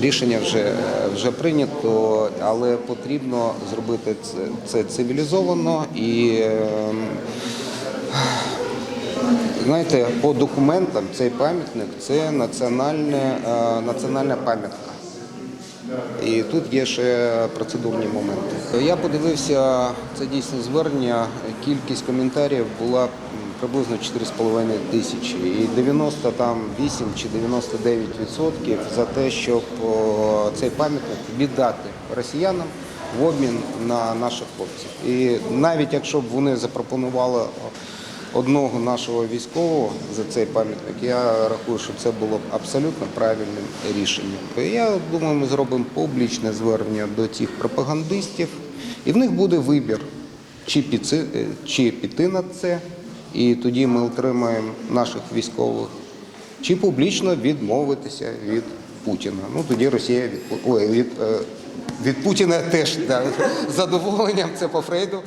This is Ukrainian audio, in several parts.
Рішення вже, вже прийнято, але потрібно зробити це, це цивілізовано і ем, знаєте, по документам цей пам'ятник це національне, е, національна пам'ятка. І тут є ще процедурні моменти. Я подивився це дійсно звернення. Кількість коментарів була приблизно 4,5 тисячі. І 98 чи 99 відсотків за те, щоб цей пам'ятник віддати росіянам в обмін на наших хлопців. І навіть якщо б вони запропонували одного нашого військового за цей пам'ятник, я рахую, що це було б абсолютно правильним рішенням. Я думаю, ми зробимо публічне звернення до тих пропагандистів, і в них буде вибір, чи піти, чи піти на це, і тоді ми отримаємо наших військових, чи публічно відмовитися від Путіна. Ну тоді Росія від, ой, від, е, від Путіна теж да, задоволенням це по Фрейду.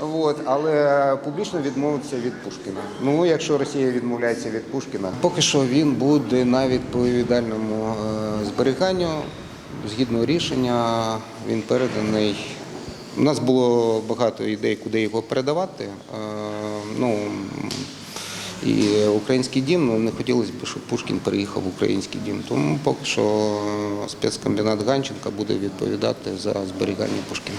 От, але публічно відмовитися від Пушкіна. Ну, якщо Росія відмовляється від Пушкіна, поки що він буде на відповідальному е, зберіганню. Згідно рішення, він переданий. У нас було багато ідей, куди його передавати. Е, ну, і український дім, ну не хотілося б, щоб Пушкін переїхав в український дім. Тому поки що спецкомбінат Ганченка буде відповідати за зберігання Пушкіна.